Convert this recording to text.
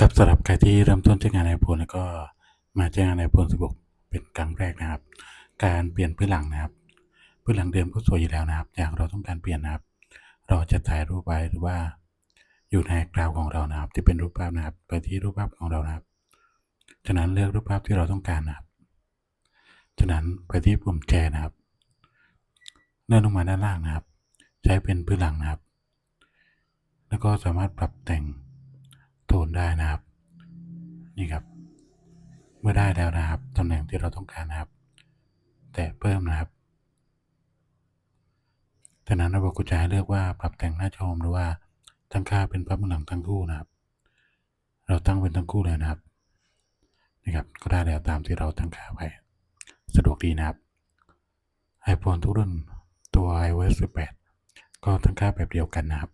กับสำหรับใครที่เริ่มต้นใช้งาน iPhone แล้วก็มาใช้งาน iPhone 16 เป็นครั้งแรกนะครับ การเปลี่ยนพื้นหลังนะครับ พื้นหลังเดิมก็สวยอยู่แล้วนะครับอยากเราต้องการเปลี่ยนนะครับ เราจะถ่ายรูปไว้หรือว่าอยู่ในกราวของเรานะครับ ที่เป็นรูปภาพนะครับไปที่รูปภาพของเรานะครับ จากนั้นเลือกรูปภาพที่เราต้องการนะครับ จากนั้นไปที่ปุ่มแชร์นะครับเลื่อนลงมาด้านล่างนะครับ ใช้เป็นพื้นหลังนะครับ แล้วก็สามารถปรับแต่ง โทนได้นะครับ นี่ครับ เมื่อได้แล้วนะครับตำแหน่งที่เราต้องการนะครับ แตะเพิ่มนะครับจากนั้นระบบก็จะให้เลือกว่าปรับแต่งหน้าจอหรือว่าตั้งค่าเป็นภาพเบื้องหลังทั้งคู่นะครับ เราตั้งเป็นทั้งคู่เลยนะครับนี่ครับ ก็ได้แล้วตามที่เราตั้งค่าไว้สะดวกดีนะครับ iPhone ทุกรุ่นตัว iOS 18 ก็ตั้งค่าแบบเดียวกันนะครับ